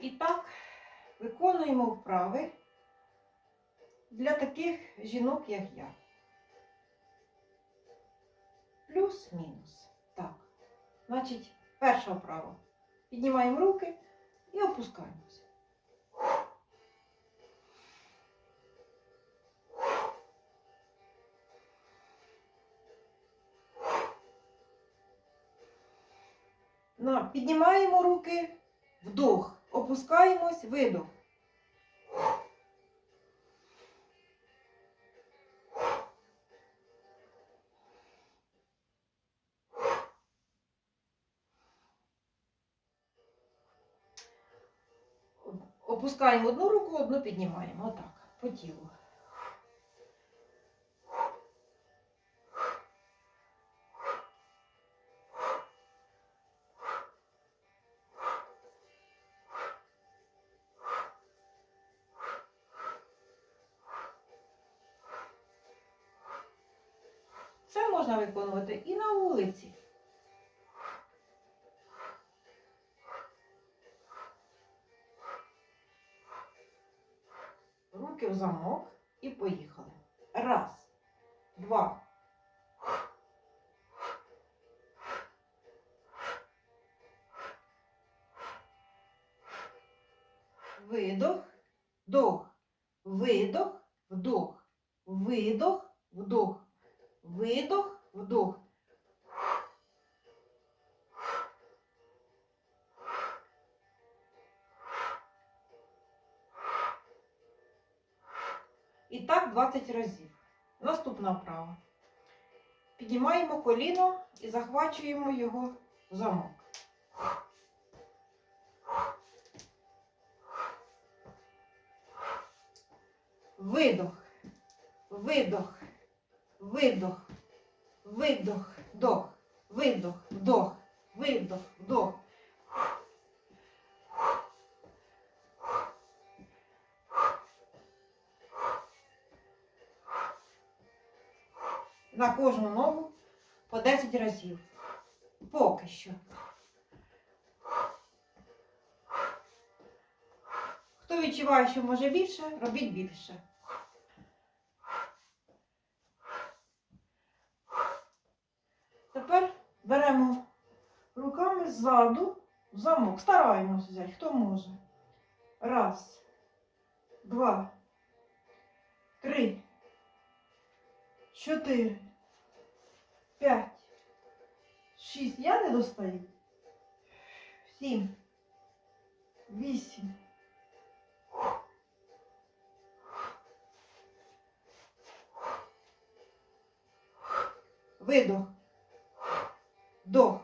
І так виконуємо вправи для таких жінок, як я. Плюс-мінус. Так. Значить, перша вправа. Піднімаємо руки і опускаємося. Піднімаємо руки, вдох, опускаємось, видох. Опускаємо одну руку, одну піднімаємо. Отак, по тілу. Можна виконувати і на вулиці. Руки в замок і поїхали. І так 20 разів. Наступна вправа. Піднімаємо коліно і захвачуємо його в замок. Видох, видох, видох, видох, вдох, видох, вдох, видох, вдох. На кожну ногу по 10 разів. Поки що. Хто відчуває, що може більше, робіть більше. Тепер беремо руками ззаду в замок. Стараємось взяти, хто може. Раз, два, три чотири, п'ять, шість. Я не достаю. Сім, вісім. Видох. Вдох.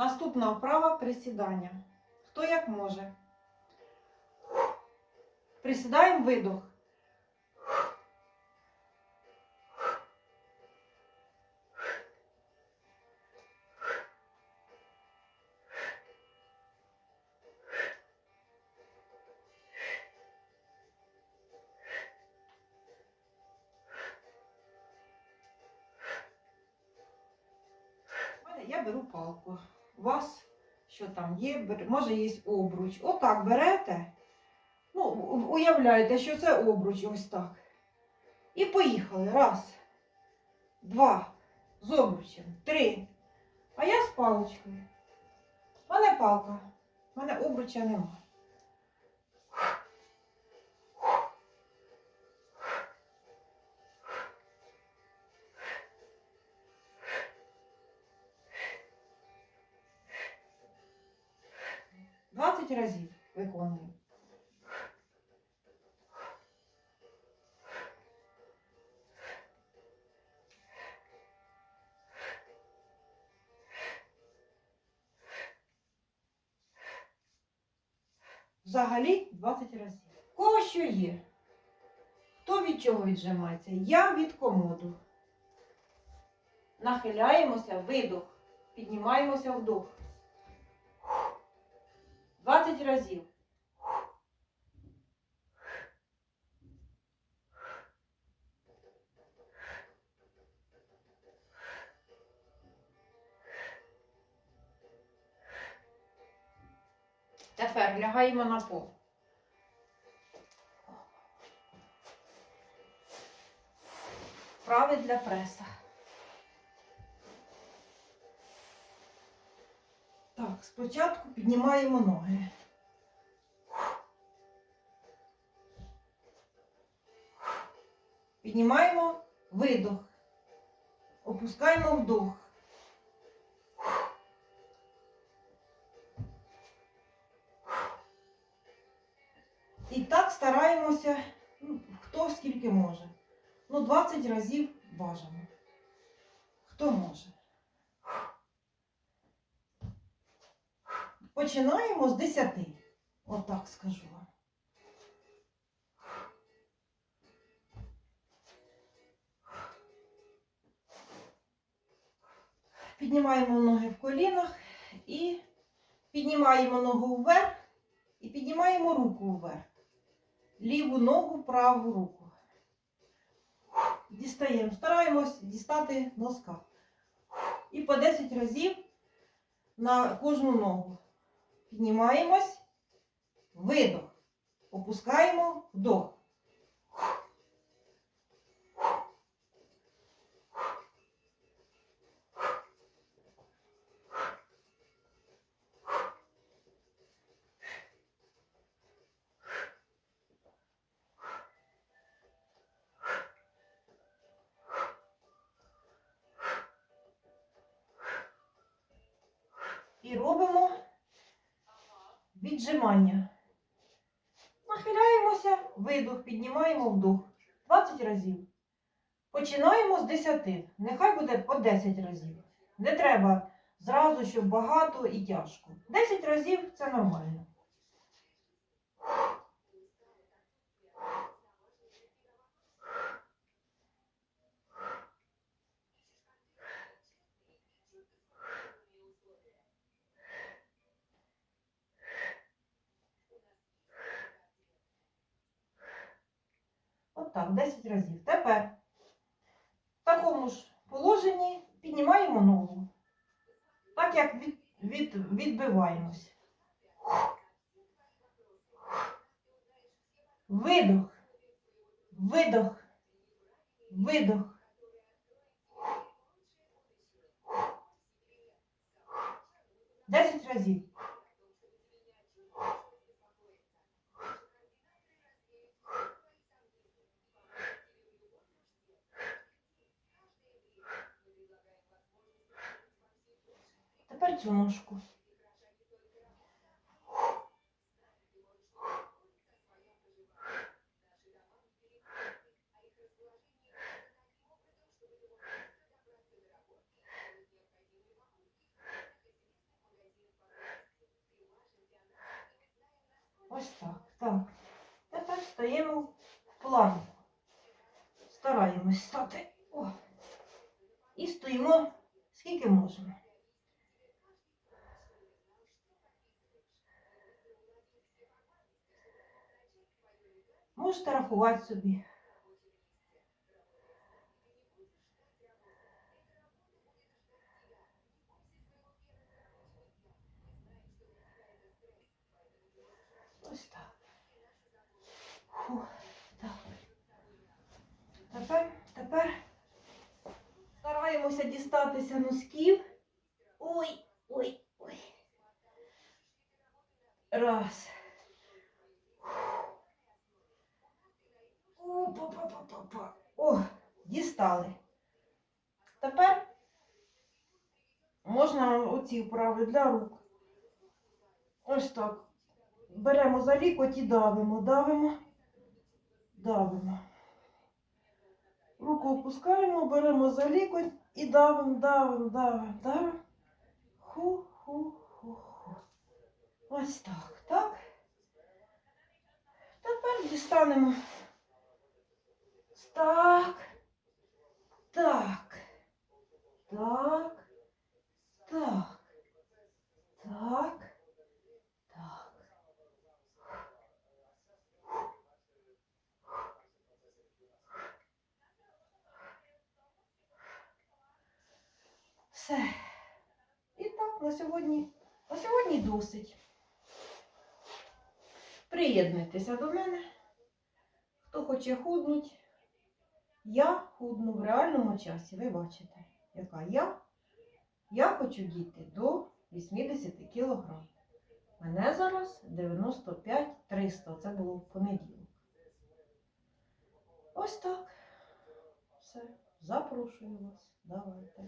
Наступна вправа присідання. Хто як може. Присідаємо видох. У мене Я беру палку. У вас що там є? Може є обруч. Отак берете. Ну, уявляєте, що це обруч ось так. І поїхали. Раз, два, з обручем, три. А я з паличкою. У мене палка. У мене обруча нема. Взагалі 20 разів. Кого що є? Хто від чого віджимається? Я від комоду. Нахиляємося, видох. Піднімаємося вдох. 20 разів. Тепер лягаємо на пол. Вправи для преса. Так, спочатку піднімаємо ноги. Піднімаємо видох. Опускаємо вдох. І так стараємося, ну, хто скільки може. Ну, 20 разів бажано. Хто може. Починаємо з 10. Отак скажу вам. Піднімаємо ноги в колінах і піднімаємо ногу вверх і піднімаємо руку вверх. Ліву ногу, праву руку. Дістаємо. Стараємось дістати носка. І по 10 разів на кожну ногу. Піднімаємось, видох. Опускаємо вдох. І робимо віджимання. Нахиляємося, видох, піднімаємо вдох. 20 разів. Починаємо з 10. Нехай буде по 10 разів. Не треба зразу, щоб багато і тяжко. 10 разів це нормально. Отак, 10 разів. Тепер в такому ж положенні піднімаємо ногу. Так як від, від, відбиваємось. Видох. Видох. Видох. Десять разів. Тепер цю ножку. Ось так. Так. Тепер стаємо в планку. Стараємось стати. О. І стоїмо скільки можемо. Можете рахувати собі. Ось так. Фу, так. Тепер, тепер стараємося дістатися носків. Ой, ой, ой. Раз. Опа-па-па-па-па. О, дістали. Тепер можна оці вправи для рук. Ось так. Беремо за лікоть і давимо, давимо, давимо. Руку опускаємо, беремо за лікоть і давимо, давимо, давимо, давимо. Ху-ху-ху-ху. Ось так, так. Тепер дістанемо Так. Так. Так. Так. Так. Так. Все. І так, на сьогодні, на сьогодні досить. Приєднуйтеся до мене. Хто хоче худнуть, я худну в реальному часі. Ви бачите, яка я. Я хочу діти до 80 кг. Мене зараз 95-300. Це було в понеділок. Ось так. Все. Запрошую вас. Давайте.